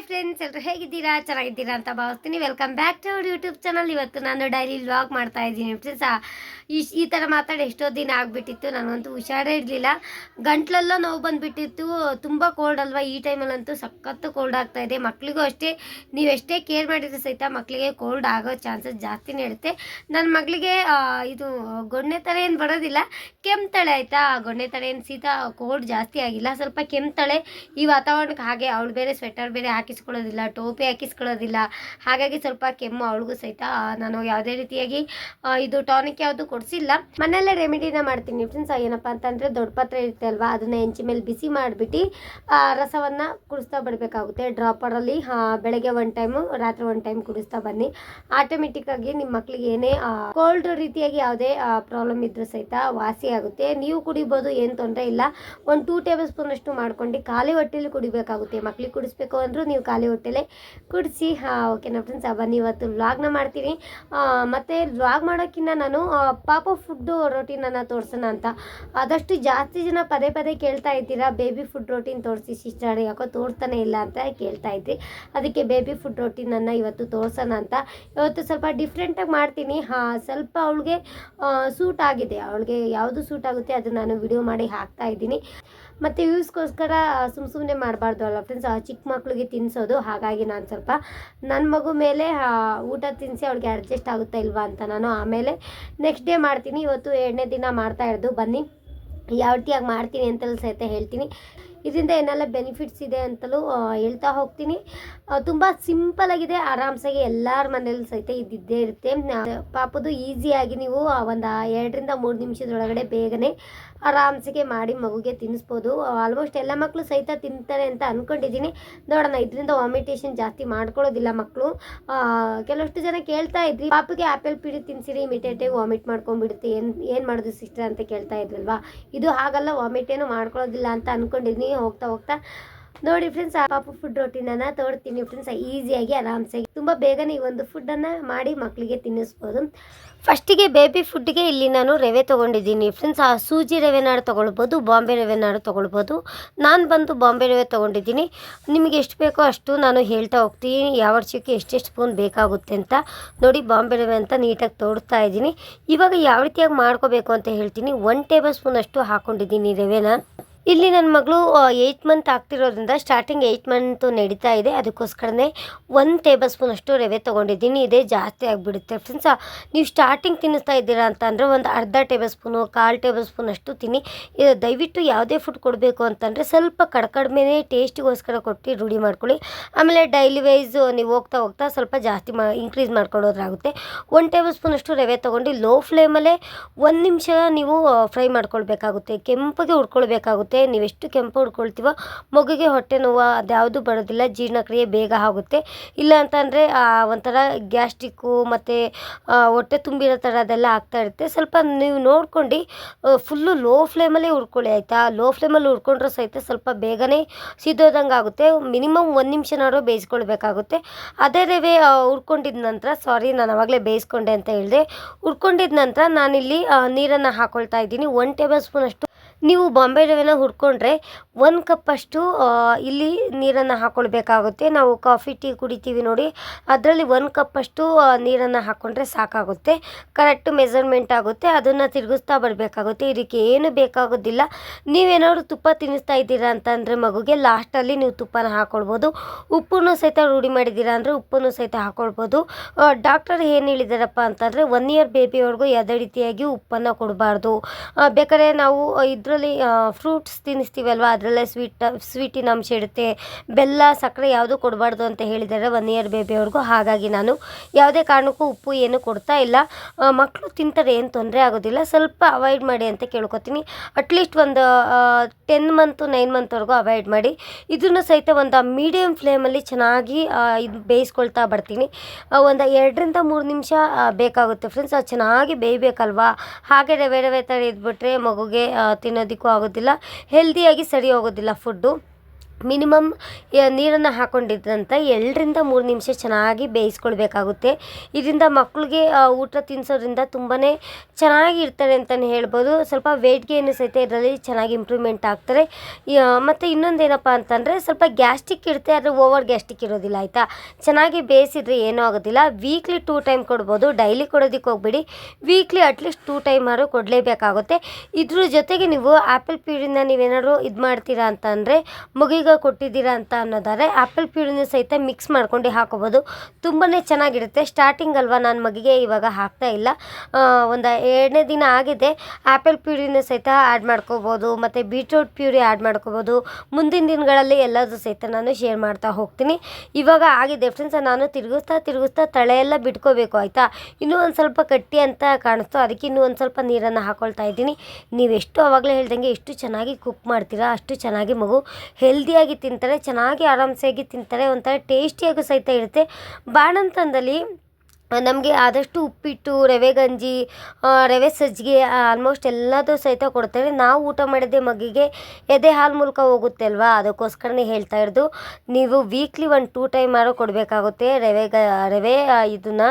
Hi friends ಎಲ್ಲರೂ ಹೇಗಿದ್ದೀರಾ? ಚೆನ್ನಾಗಿದ್ದೀರಾ ಅಂತ ಭಾವಿಸ್ತೀನಿ. Welcome back to our YouTube channel ಇವತ್ತು ನಾನು ಡೈಲಿ ವ್ಲಾಗ್ ಮಾಡ್ತಾ ಇದ್ದೀನಿ ಫ್ರೆಂಡ್ಸ್ ಈ ಈ ಥರ ಮಾತಾಡಿ ಎಷ್ಟೋ ದಿನ ಆಗಿಬಿಟ್ಟಿತ್ತು. ನನಗಂತೂ ಹುಷಾರೇ ಇರಲಿಲ್ಲ. ಗಂಟ್ಲೆಲ್ಲ ನೋವು ಬಂದುಬಿಟ್ಟಿತ್ತು. ತುಂಬ ಕೋಲ್ಡ್ ಅಲ್ವಾ? ಈ ಟೈಮಲ್ಲಂತೂ ಸಖತ್ತು ಕೋಲ್ಡ್ ಆಗ್ತಾ ಇದೆ. ಮಕ್ಕಳಿಗೂ ಅಷ್ಟೇ. ನೀವೆಷ್ಟೇ ಕೇರ್ ಮಾಡಿದ್ರೆ ಸಹಿತ ಮಕ್ಕಳಿಗೆ ಕೋಲ್ಡ್ ಆಗೋ ಚಾನ್ಸಸ್ ಜಾಸ್ತಿನೇ ಇರುತ್ತೆ. ನನ್ನ ಮಗಳಿಗೆ ಇದು ಗೊಣ್ಣೆ ಥರ ಏನು ಬರೋದಿಲ್ಲ. ಕೆಮ್ತಾಳೆ ಆಯಿತಾ? ಗೊಣ್ಣೆ ಥರ ಏನು ಸೀತಾ ಕೋಲ್ಡ್ ಜಾಸ್ತಿ ಆಗಿಲ್ಲ. ಸ್ವಲ್ಪ ಕೆಮ್ತಾಳೆ ಈ ವಾತಾವರಣಕ್ಕೆ ಹಾಗೆ, ಅವಳು ಬೇರೆ ಸ್ವೆಟರ್ ಬೇರೆ ಹಾಕಿಸ್ಕೊಳ್ಳೋದಿಲ್ಲ, ಟೋಪಿ ಹಾಕಿಸ್ಕೊಳ್ಳೋದಿಲ್ಲ. ಹಾಗಾಗಿ ಸ್ವಲ್ಪ ಕೆಮ್ಮು, ಅವಳಿಗೂ ಸಹಿತ ನಾನು ಯಾವುದೇ ರೀತಿಯಾಗಿ ಇದು ಟಾನಿಕ್ ಯಾವುದು ಕೊಡಿಸಿಲ್ಲ. ಮನೆಯಲ್ಲೇ ರೆಮಿಡಿನ ಮಾಡ್ತೀನಿ. ಫ್ರೆಂಡ್ಸ್ ಏನಪ್ಪ ಅಂತಂದರೆ ದೊಡ್ಡ ಪಾತ್ರೆ ಇರುತ್ತೆ ಅಲ್ವಾ? ಅದನ್ನು ಹೆಂಚಿ ಮೇಲೆ ಬಿಸಿ ಮಾಡಿಬಿಟ್ಟು ರಸವನ್ನು ಕುಡಿಸ್ತಾ ಬಿಡಬೇಕಾಗುತ್ತೆ. ಡ್ರಾಪರಲ್ಲಿ ಬೆಳಗ್ಗೆ ಒನ್ ಟೈಮು ರಾತ್ರಿ ಒನ್ ಟೈಮ್ ಕುಡಿಸ್ತಾ ಬನ್ನಿ. ಆಟೋಮೆಟಿಕ್ಕಾಗಿ ನಿಮ್ಮ ಮಕ್ಕಳಿಗೆ ಏನೇ ಕೋಲ್ಡ್ ರೀತಿಯಾಗಿ ಯಾವುದೇ ಪ್ರಾಬ್ಲಮ್ ಇದ್ದರೂ ಸಹಿತ ವಾಸಿ ಆಗುತ್ತೆ. ನೀವು ಕುಡಿಬೋದು, ಏನು ತೊಂದರೆ ಇಲ್ಲ. ಒಂದು ಟೂ ಟೇಬಲ್ ಸ್ಪೂನ್ ಅಷ್ಟು ಮಾಡ್ಕೊಂಡು, ಖಾಲಿ ಹೊಟ್ಟೆಲಿ ಕುಡಿಬೇಕಾಗುತ್ತೆ. ಮಕ್ಳಿಗೆ ಕುಡಿಸ್ಬೇಕು ಅಂದರೂ ನೀವು ಖಾಲಿ ಹೊಟ್ಟೆಲೆ ಕುಡಿಸಿ. ಹಾಂ ಓಕೆನಾ ಫ್ರೆಂಡ್ಸ್ ಬನ್ನಿ, ಇವತ್ತು ವ್ಲಾಗ್ನ ಮಾಡ್ತೀನಿ. ಮತ್ತು ವ್ಲಾಗ್ ಮಾಡೋಕ್ಕಿಂತ ನಾನು ಪಾಪ ಫುಡ್ಡು ರೊಟೀನನ್ನು ತೋರಿಸೋಣ ಅಂತ. ಆದಷ್ಟು ಜಾಸ್ತಿ ಜನ ಪದೇ ಪದೇ ಕೇಳ್ತಾ ಇದ್ದೀರಾ ಬೇಬಿ ಫುಡ್ ರೋಟೀನ್ ತೋರಿಸಿ ಸಿಸ್ಟರ್ ಯಾಕೋ ತೋರಿಸ್ತಾನೆ ಇಲ್ಲ ಅಂತ ಕೇಳ್ತಾ ಇದ್ರಿ. ಅದಕ್ಕೆ ಬೇಬಿ ಫುಡ್ ರೋಟೀನನ್ನು ಇವತ್ತು ತೋರಿಸೋಣ ಅಂತ. ಇವತ್ತು ಸ್ವಲ್ಪ ಡಿಫ್ರೆಂಟಾಗಿ ಮಾಡ್ತೀನಿ. ಹಾಂ, ಸ್ವಲ್ಪ ಅವಳಿಗೆ ಸೂಟ್ ಆಗಿದೆ. ಅವಳಿಗೆ ಯಾವುದು ಸೂಟ್ ಆಗುತ್ತೆ ಅದು ನಾನು ವಿಡಿಯೋ ಮಾಡಿ ಹಾಕ್ತಾ ಇದ್ದೀನಿ. ಮತ್ತು ವ್ಯೂಸ್ಗೋಸ್ಕರ ಸುಮ್ಮ ಸುಮ್ಮನೆ ಮಾಡಬಾರ್ದು ಅಲ್ಲ ಫ್ರೆಂಡ್ಸ್ ಚಿಕ್ಕ ಮಕ್ಳಿಗೆ ತಿನ್ನಿಸೋದು ಹಾಗಾಗಿ ನಾನು ಸ್ವಲ್ಪ ನನ್ನ ಮಗು ಮೇಲೆ ಊಟ ತಿನ್ನಿಸಿ ಅವ್ಳಿಗೆ ಅಡ್ಜಸ್ಟ್ ಆಗುತ್ತಾ ಇಲ್ವಾ ಅಂತ ನಾನು ಆಮೇಲೆ ನೆಕ್ಸ್ಟ್ ಡೇ ಮಾಡ್ತೀನಿ. ಇವತ್ತು ಎರಡನೇ ದಿನ ಮಾಡ್ತಾ ಇರೋದು. ಬನ್ನಿ, ಯಾವ ರೀತಿಯಾಗಿ ಮಾಡ್ತೀನಿ ಅಂತಲೂ ಸಹಿತ ಹೇಳ್ತೀನಿ. ಇದರಿಂದ ಏನೆಲ್ಲ ಬೆನಿಫಿಟ್ಸ್ ಇದೆ ಅಂತಲೂ ಹೇಳ್ತಾ ಹೋಗ್ತೀನಿ. ತುಂಬ ಸಿಂಪಲ್ ಆಗಿದೆ. ಆರಾಮ್ಸಾಗಿ ಎಲ್ಲರ ಮನೇಲಿ ಸಹಿತ ಇದ್ದಿದ್ದೇ ಇರುತ್ತೆ. ಪಾಪದು ಈಸಿಯಾಗಿ ನೀವು ಒಂದು ಎರಡರಿಂದ ಮೂರು ನಿಮಿಷದೊಳಗಡೆ ಬೇಗನೆ ಆರಾಮ್ಸಿಗೆ ಮಾಡಿ ಮಗುಗೆ ತಿನ್ನಿಸ್ಬೋದು ಆಲ್ಮೋಸ್ಟ್ ಎಲ್ಲ ಮಕ್ಕಳು ಸಹಿತ ತಿಂತಾರೆ ಅಂತ ಅಂದ್ಕೊಂಡಿದ್ದೀನಿ ನೋಡೋಣ, ಇದರಿಂದ ವಾಮಿಟೇಷನ್ ಜಾಸ್ತಿ ಮಾಡ್ಕೊಳ್ಳೋದಿಲ್ಲ ಮಕ್ಕಳು ಕೆಲವಷ್ಟು ಜನ ಕೇಳ್ತಾ ಇದ್ರಿ, ಪಾಪಿಗೆ ಆ್ಯಪಲ್ ಪಿಡಿ ತಿನ್ಸಿರಿ ಇಮಿಡಿಯೇಟಾಗಿ ವಾಮಿಟ್ ಮಾಡ್ಕೊಂಡ್ಬಿಡುತ್ತೆ. ಏನು ಏನು ಮಾಡೋದು ಸಿಸ್ಟರ್ ಅಂತ ಕೇಳ್ತಾ ಇದ್ರಲ್ವಾ? ಇದು ಹಾಗಲ್ಲ ವಾಮಿಟೇನು ಮಾಡ್ಕೊಳ್ಳೋದಿಲ್ಲ ಅಂತ ಅಂದ್ಕೊಂಡಿದ್ದೀನಿ ಹೋಗ್ತಾ ಹೋಗ್ತಾ ನೋಡಿ ಫ್ರೆಂಡ್ಸ್ ಆ ಪಾಪು ಫುಡ್ ರೊಟ್ಟಿನ ತೋರ್ತೀನಿ ಫ್ರೆಂಡ್ಸ್ ಈಸಿಯಾಗಿ ಆರಾಮ್ಸಾಗಿ. ತುಂಬ ಬೇಗನೆ ಈ ಒಂದು ಫುಡ್ಡನ್ನು ಮಾಡಿ ಮಕ್ಕಳಿಗೆ ತಿನ್ನಿಸ್ಬೋದು. ಫಸ್ಟಿಗೆ ಬೇಬಿ ಫುಡ್ಗೆ ಇಲ್ಲಿ ನಾನು ರವೆ ತೊಗೊಂಡಿದ್ದೀನಿ ಫ್ರೆಂಡ್ಸ್ ಆ ಸೂಜಿ ರವೆನಾಡು ತೊಗೊಳ್ಬೋದು, ಬಾಂಬೆ ರವೆನಾಡು ತೊಗೊಳ್ಬೋದು. ನಾನು ಬಂದು ಬಾಂಬೆ ರವೆ ತೊಗೊಂಡಿದ್ದೀನಿ. ನಿಮಗೆ ಎಷ್ಟು ಬೇಕೋ ಅಷ್ಟು ನಾನು ಹೇಳ್ತಾ ಹೋಗ್ತೀನಿ. ಯಾವ ವರ್ಷಕ್ಕೆ ಎಷ್ಟೆಷ್ಟು ಸ್ಪೂನ್ ಬೇಕಾಗುತ್ತೆ ಅಂತ ನೋಡಿ ಬಾಂಬೆ ರವೆ ಅಂತ ನೀಟಾಗಿ ತೋಡ್ತಾ ಇದ್ದೀನಿ. ಇವಾಗ ಯಾವ ರೀತಿಯಾಗಿ ಮಾಡ್ಕೋಬೇಕು ಅಂತ ಹೇಳ್ತೀನಿ. ಒನ್ ಟೇಬಲ್ ಸ್ಪೂನ್ ಅಷ್ಟು ಹಾಕ್ಕೊಂಡಿದ್ದೀನಿ ರವೆನ. ಇಲ್ಲಿ ನನ್ನ ಮಗಳು ಏಯ್ಟ್ ಮಂತ್ ಆಗ್ತಿರೋದ್ರಿಂದ ಸ್ಟಾರ್ಟಿಂಗ್ ಏಯ್ಟ್ ಮಂತು ನಡೀತಾ ಇದೆ. ಅದಕ್ಕೋಸ್ಕರನೇ ಒಂದು ಟೇಬಲ್ ಸ್ಪೂನ್ ಅಷ್ಟು ರವೆ ತೊಗೊಂಡಿದ್ದೀನಿ. ಇದೇ ಜಾಸ್ತಿ ಆಗಿಬಿಡುತ್ತೆ. ಫ್ರೆಂಡ್ಸ್ ನೀವು ಸ್ಟಾರ್ಟಿಂಗ್ ತಿನ್ನಿಸ್ತಾ ಇದ್ದೀರಾ ಅಂತ ಅಂದರೆ ಒಂದು ಅರ್ಧ ಟೇಬಲ್ ಸ್ಪೂನು ಕಾಲು ಟೇಬಲ್ ಸ್ಪೂನ್ ಅಷ್ಟು ತಿನ್ನಿ. ದಯವಿಟ್ಟು ಯಾವುದೇ ಫುಡ್ ಕೊಡಬೇಕು ಅಂತಂದರೆ ಸ್ವಲ್ಪ ಕಡ್ಕಡಿಮೆನೇ ಟೇಸ್ಟಿಗೋಸ್ಕರ ಕೊಟ್ಟು ರೂಢಿ ಮಾಡ್ಕೊಳ್ಳಿ. ಆಮೇಲೆ ಡೈಲಿ ವೈಸ್ ನೀವು ಹೋಗ್ತಾ ಹೋಗ್ತಾ ಸ್ವಲ್ಪ ಜಾಸ್ತಿ ಮಾ ಇನ್ಕ್ರೀಸ್ ಮಾಡ್ಕೊಳ್ಳೋದ್ರಾಗುತ್ತೆ. ಒಂದು ಟೇಬಲ್ ಸ್ಪೂನ್ ಅಷ್ಟು ರವೆ ತೊಗೊಂಡು ಲೋ ಫ್ಲೇಮಲ್ಲೇ ಒಂದು ನಿಮಿಷ ನೀವು ಫ್ರೈ ಮಾಡ್ಕೊಳ್ಬೇಕಾಗುತ್ತೆ. ಕೆಂಪಗೆ ಹುರ್ಕೊಳ್ಬೇಕಾಗುತ್ತೆ. ನೀವೆಷ್ಟು ಕೆಂಪು ಉಟ್ಕೊಳ್ತೀವೋ ಮಗುಗೆ ಹೊಟ್ಟೆ ನೋವು ಅದ್ಯಾವುದು ಬರೋದಿಲ್ಲ, ಜೀರ್ಣಕ್ರಿಯೆ ಬೇಗ ಆಗುತ್ತೆ. ಇಲ್ಲ ಅಂತಂದರೆ ಒಂಥರ ಗ್ಯಾಸ್ಟಿಕ್ಕು ಮತ್ತು ಹೊಟ್ಟೆ ತುಂಬಿರೋ ಥರ ಅದೆಲ್ಲ ಆಗ್ತಾ ಇರುತ್ತೆ. ಸ್ವಲ್ಪ ನೀವು ನೋಡ್ಕೊಂಡು ಫುಲ್ಲು ಲೋ ಫ್ಲೇಮಲ್ಲೇ ಹುರ್ಕೊಳ್ಳಿ ಆಯಿತಾ? ಲೋ ಫ್ಲೇಮಲ್ಲಿ ಹುರ್ಕೊಂಡ್ರೂ ಸಹಿತ ಸ್ವಲ್ಪ ಬೇಗನೆ ಸಿದ್ದೋದಂಗೆ ಆಗುತ್ತೆ. ಮಿನಿಮಮ್ ಒಂದು ನಿಮಿಷನಾದರೂ ಬೇಯಿಸ್ಕೊಳ್ಬೇಕಾಗುತ್ತೆ. ಅದೇ ರವೆ ಹುರ್ಕೊಂಡಿದ ನಂತರ, ಸಾರಿ, ನಾನು ಆವಾಗಲೇ ಬೇಯಿಸ್ಕೊಂಡೆ ಅಂತ ಹೇಳಿದೆ. ಹುರ್ಕೊಂಡಿದ ನಂತರ ನಾನಿಲ್ಲಿ ನೀರನ್ನು ಹಾಕ್ಕೊಳ್ತಾ ಇದ್ದೀನಿ. ಒನ್ ಟೇಬಲ್ ಸ್ಪೂನ್ ಅಷ್ಟು ನೀವು ಬಾಂಬೆ ರವೆನ ಹುರ್ಕೊಂಡ್ರೆ ಒಂದು ಕಪ್ಪಷ್ಟು ಇಲ್ಲಿ ನೀರನ್ನು ಹಾಕ್ಕೊಳ್ಬೇಕಾಗುತ್ತೆ ನಾವು ಕಾಫಿ ಟೀ ಕುಡಿತೀವಿ ನೋಡಿ. ಅದರಲ್ಲಿ ಒಂದು ಕಪ್ಪಷ್ಟು ನೀರನ್ನು ಹಾಕ್ಕೊಂಡ್ರೆ ಸಾಕಾಗುತ್ತೆ. ಕರೆಕ್ಟ್ ಮೆಜರ್ಮೆಂಟ್ ಆಗುತ್ತೆ. ಅದನ್ನು ತಿರುಗಿಸ್ತಾ ಬರಬೇಕಾಗುತ್ತೆ. ಇದಕ್ಕೆ ಏನು ಬೇಕಾಗೋದಿಲ್ಲ. ನೀವೇನಾದ್ರು ತುಪ್ಪ ತಿನ್ನಿಸ್ತಾ ಇದ್ದೀರಾ ಅಂತಂದರೆ ಮಗುಗೆ ಲಾಸ್ಟಲ್ಲಿ ನೀವು ತುಪ್ಪನ ಹಾಕ್ಕೊಳ್ಬೋದು ಉಪ್ಪನ್ನು ಸಹಿತ ರೂಢಿ ಮಾಡಿದ್ದೀರಾ ಅಂದರೆ ಉಪ್ಪನ್ನು ಸಹಿತ ಹಾಕ್ಕೊಳ್ಬೋದು ಡಾಕ್ಟರ್ ಏನು ಹೇಳಿದಾರಪ್ಪ ಅಂತಂದರೆ ಒನ್ ಇಯರ್ ಬೇಬಿಯವ್ರಿಗೂ ಯಾವುದೇ ರೀತಿಯಾಗಿ ಉಪ್ಪನ್ನು ಕೊಡಬಾರ್ದು. ಬೇಕಾದ್ರೆ ನಾವು ಇದರಲ್ಲಿ ಫ್ರೂಟ್ಸ್ ತಿನ್ನಿಸ್ತೀವಲ್ವ? ಅದರಲ್ಲೇ ಸ್ವೀಟ್ ಸ್ವೀಟಿನ ಅಂಶ ಇರುತ್ತೆ. ಬೆಲ್ಲ ಸಕ್ಕರೆ ಯಾವುದು ಕೊಡಬಾರ್ದು ಅಂತ ಹೇಳಿದ್ದಾರೆ ಒನ್ ಇಯರ್ ಬೇಬಿಯವ್ರಿಗೂ ಹಾಗಾಗಿ ನಾನು ಯಾವುದೇ ಕಾರಣಕ್ಕೂ ಉಪ್ಪು ಏನು ಕೊಡ್ತಾ ಇಲ್ಲ. ಮಕ್ಕಳು ತಿಂತಾರೆ ಏನು ತೊಂದರೆ ಆಗೋದಿಲ್ಲ. ಸ್ವಲ್ಪ ಅವಾಯ್ಡ್ ಮಾಡಿ ಅಂತ ಕೇಳ್ಕೊತೀನಿ. ಅಟ್ಲೀಸ್ಟ್ ಒಂದು ಟೆನ್ ಮಂತು ನೈನ್ ಮಂತ್ವರೆಗೂ ಅವಾಯ್ಡ್ ಮಾಡಿ. ಇದನ್ನು ಸಹಿತ ಒಂದು ಮೀಡಿಯಮ್ ಫ್ಲೇಮಲ್ಲಿ ಚೆನ್ನಾಗಿ ಇದು ಬೇಯಿಸ್ಕೊಳ್ತಾ ಬರ್ತೀನಿ. ಒಂದು ಎರಡರಿಂದ ಮೂರು ನಿಮಿಷ ಬೇಕಾಗುತ್ತೆ ಫ್ರೆಂಡ್ಸ್ ಅದು ಚೆನ್ನಾಗಿ ಬೇಯಬೇಕಲ್ವಾ? ಹಾಗೆ ರವೆ ರವೆ ಥರ ಇದ್ಬಿಟ್ರೆ ಮಗುಗೆ ಆ, ತಿನ್ನೋದಕ್ಕೂ ಆಗೋದಿಲ್ಲ. ಹೆಲ್ದಿಯಾಗಿ ಸರಿ ಹೋಗೋದಿಲ್ಲ ಫುಡ್ಡು ಮಿನಿಮಮ್ ನೀರನ್ನು ಹಾಕ್ಕೊಂಡಿದ್ದಂಥ ಎರಡರಿಂದ ಮೂರು ನಿಮಿಷ ಚೆನ್ನಾಗಿ ಬೇಯಿಸ್ಕೊಳ್ಬೇಕಾಗುತ್ತೆ. ಇದರಿಂದ ಮಕ್ಕಳಿಗೆ ಊಟ ತಿನ್ನಿಸೋದ್ರಿಂದ ತುಂಬಾ ಚೆನ್ನಾಗಿ ಇರ್ತಾರೆ ಅಂತಲೇ ಹೇಳ್ಬೋದು. ಸ್ವಲ್ಪ ವೆಯ್ಟ್ ಗೇನು ಸಹಿತ ಇದರಲ್ಲಿ ಚೆನ್ನಾಗಿ ಇಂಪ್ರೂವ್ಮೆಂಟ್ ಆಗ್ತಾರೆ. ಮತ್ತು ಇನ್ನೊಂದು ಏನಪ್ಪ ಅಂತಂದರೆ ಸ್ವಲ್ಪ ಗ್ಯಾಸ್ಟಿಕ್ ಇರುತ್ತೆ, ಆದರೆ ಓವರ್ ಗ್ಯಾಸ್ಟಿಕ್ ಇರೋದಿಲ್ಲ, ಆಯಿತಾ? ಚೆನ್ನಾಗಿ ಬೇಯಿಸಿದ್ರೆ ಏನೂ ಆಗೋದಿಲ್ಲ. ವೀಕ್ಲಿ ಟೂ ಟೈಮ್ ಕೊಡ್ಬೋದು, ಡೈಲಿ ಕೊಡೋದಕ್ಕೆ ಹೋಗ್ಬೇಡಿ. ವೀಕ್ಲಿ ಅಟ್ಲೀಸ್ಟ್ ಟೂ ಟೈಮ್ ಆದರೂ ಕೊಡಲೇಬೇಕಾಗುತ್ತೆ. ಇದ್ರ ಜೊತೆಗೆ ನೀವು ಆ್ಯಪಲ್ ಪೀಡಿಂದ ನೀವೇನಾದ್ರು ಇದು ಮಾಡ್ತೀರಾ ಅಂತಂದರೆ ಮಗುಗೆ ಕೊಟ್ಟಿದ್ದೀರಾ ಅಂತ ಅನ್ನೋದಾದ್ರೆ ಆ್ಯಪಲ್ ಪ್ಯೂರಿನ ಸಹಿತ ಮಿಕ್ಸ್ ಮಾಡ್ಕೊಂಡು ಹಾಕೋಬೋದು. ತುಂಬಾ ಚೆನ್ನಾಗಿರುತ್ತೆ. ಸ್ಟಾರ್ಟಿಂಗ್ ಅಲ್ವಾ ನಾನು ಮಗಿಗೆ ಇವಾಗ ಹಾಕ್ತಾ ಇಲ್ಲ. ಒಂದು ಎರಡನೇ ದಿನ ಆಗಿದೆ. ಆ್ಯಪಲ್ ಪ್ಯೂರಿನ ಸಹಿತ ಆ್ಯಡ್ ಮಾಡ್ಕೋಬೋದು, ಮತ್ತು ಬೀಟ್ರೂಟ್ ಪ್ಯೂರಿ ಆ್ಯಡ್ ಮಾಡ್ಕೋಬೋದು. ಮುಂದಿನ ದಿನಗಳಲ್ಲಿ ಎಲ್ಲದೂ ಸಹಿತ ನಾನು ಶೇರ್ ಮಾಡ್ತಾ ಹೋಗ್ತೀನಿ. ಇವಾಗ ಆಗಿದೆ ಫ್ರೆಂಡ್ಸ್ ನಾನು ತಿರುಗಿಸ್ತಾ ತಿರುಗಿಸ್ತಾ ತಳೆ ಎಲ್ಲ ಬಿಟ್ಕೋಬೇಕು, ಆಯಿತಾ? ಇನ್ನೂ ಒಂದು ಸ್ವಲ್ಪ ಕಟ್ಟಿ ಅಂತ ಕಾಣಿಸ್ತು. ಅದಕ್ಕೆ ಇನ್ನೂ ಒಂದು ಸ್ವಲ್ಪ ನೀರನ್ನು ಹಾಕ್ಕೊಳ್ತಾ ಇದ್ದೀನಿ. ನೀವೆಷ್ಟು ಆವಾಗಲೇ ಹೇಳ್ದಂಗೆ ಎಷ್ಟು ಚೆನ್ನಾಗಿ ಕುಕ್ ಮಾಡ್ತೀರಾ, ಅಷ್ಟು ಚೆನ್ನಾಗಿ ಮಗು. ಹೆಲ್ದಿಯಾಗಿ ತಿಂತಾರೆ ಚೆನ್ನಾಗಿ ಆರಾಮ್ಸೆಯಾಗಿ ತಿಂತಾರೆ ಒಂಥರ ಟೇಸ್ಟಿಯಾಗೂ ಸಹಿತ ಇರುತ್ತೆ. ಬಾಣಂತನದಲ್ಲಿ ನಮಗೆ ಆದಷ್ಟು ಉಪ್ಪಿಟ್ಟು, ರವೆ ಗಂಜಿ ರವೆ ಸಜ್ಜಿಗೆ ಆಲ್ಮೋಸ್ಟ್ ಎಲ್ಲದೂ ಸಹಿತ ಕೊಡ್ತಾರೆ ನಾವು ಊಟ ಮಾಡಿದ್ದೆ ಮಗಿಗೆ ಎದೆ ಹಾಲು ಮೂಲಕ ಹೋಗುತ್ತೆ ಅಲ್ವಾ ಅದಕ್ಕೋಸ್ಕರನೇ ಹೇಳ್ತಾ ಇರೋದು, ನೀವು ವೀಕ್ಲಿ ಒಂದು ಟೂ ಟೈಮ್ ಆದ್ರೂ ಕೊಡಬೇಕಾಗುತ್ತೆ. ರವೆ ಗ, ರವೆ ಇದನ್ನು